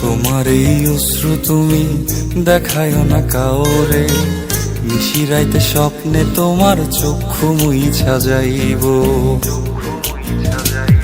তোমার এই অশ্রু তুমি দেখায় না কাওরে মিশিরাইতে স্বপ্নে তোমার চক্ষু মুইছা যাইব। আমার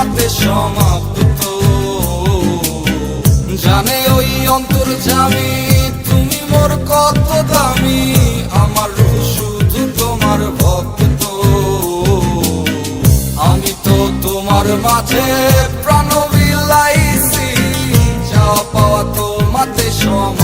তোমাতে সমাপ্ত। জানে ওই অন্তর জামি, তুমি মোর কত দামি, আমার শুধু তোমার ভক্ত। আমি তো তোমার মাঝে প্রাণ বিলাইছি যাওয়া পাওয়া তোমাতে সমাপ্ত